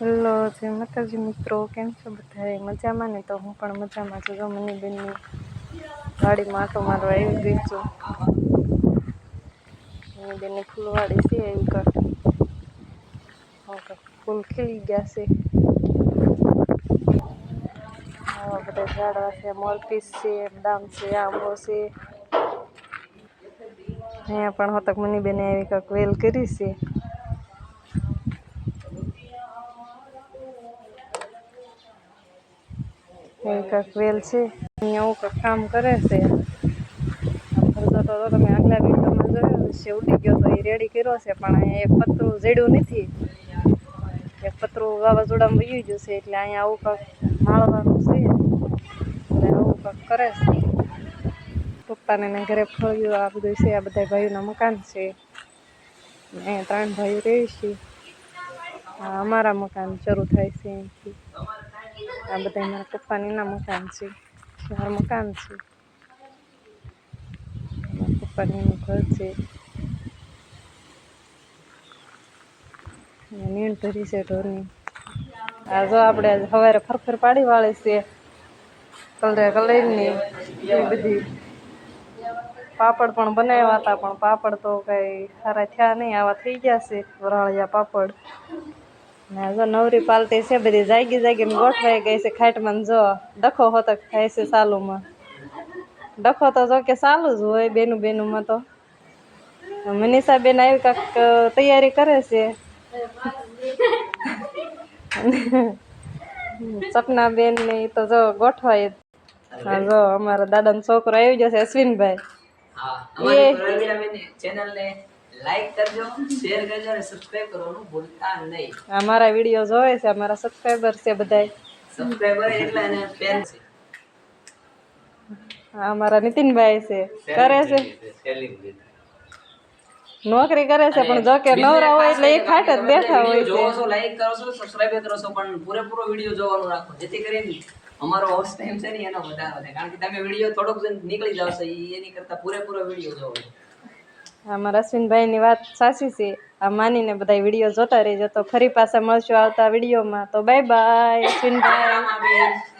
Hello જય માતાજી મિત્રો કેમ છો બધા મજામાં ને તો હું પણ મજામાં છું. જો મની બેનની વાડીમાં આટો મારવા આવી ગઈ છું. મને બેનની ફૂલવાડી છે એવી કાંક ફૂલ ખીલી ગયા છે. આવા બધા ઝાડવા છે મોરપીસ છે, ડામ છે, આંબો છે. અહીંયા પણ હોતક મની બેને આવી કાંક વેલ કરી છે. કાંક વેલ છે. અહીંયા આવું કાંક કામ કરે છે. ફરતો તો તમે આગલા વિડીયોમાં જોયો છે ઉડી ગયો તો એ રેડી કર્યો છે, પણ અહીંયા એક પતરું જડ્યું નથી. એક પતરું વાવાઝોડામાં વયું ગયું છે, એટલે અહીંયા આવું કાંક માળવાનું છે. એટલે આવું કાંક કરે છે. પપ્પાને એના ઘરે ફળ્યું આ બધું છે, આ બધા ભાઈઓના મકાન છે. અહીંયા ત્રણ ભાઈઓ રહે છે. અમારા મકાન શરૂ થાય છે અહીંથી. આ બધા મારા પપ્પાનીના મકાન છે ચાર મકાન છે મારા પપ્પાની એનું ઘર છે નીણ ધરી છે ઢોરની આ જો આપણે સવારે ફરફર પાડી વાળી છે કલરે કલરની એ બધી પાપડ પણ બનાવ્યા હતા પણ પાપડ તો કઈ સારા થયા નહીં આવા થઈ ગયા છે વરાળિયા પાપડ જો નવરી પાલટી છે બધી જાગી જાગીને ગોઠવાઈ ગઈ છે ખાટમાં જો ડખો હોતો થાય છે સાલુમાં. ડખો તો જો કે સાલું જ હોય બેનું બેનુંમાં તો. મનીષા બેન આવી કાંક તૈયારી કરે છે. સપના બેન ને એ તો જો ગોઠવાય જો. અમારા દાદાનો છોકરો આવી જશે અશ્વિનભાઈ. હા એ- લાઈક કરજો શેર કરજો અને સબસ્ક્રાઇબ કરવાનું ભૂલતા નહીં. અમારા વીડિયો જોવે છે અમારા સબસ્ક્રાઇબર છે બધાય. સબસ્ક્રાઇબર એટલે એને ફેન છે. અમારા નીતિનભાઈ છે. કરે છે? નોકરી કરે છે પણ જો કે નવરા હોય એટલે એ ફાટ જ બેઠા હોય જોવો છો લાઈક કરો છો સબસ્ક્રાઇબ કરો છો પણ પૂરેપૂરો વીડિયો જોવાનો રાખો. જેથી કરીને અમારો હોસ્ટ ટાઈમ છે ને એનો વધારો થાય. કારણ કે તમે વીડિયો થોડોક નીકળી જાવ છો એની કરતા પૂરેપૂરો વીડિયો જોવો અમારા અશ્વિનભાઈની વાત સાચી છે. આ માનીને બધા વીડિયો જોતા રહેજો. તો ફરી પાછા મળશું આવતા વિડીયોમાં. તો બાય બાય અશ્વિનભાઈ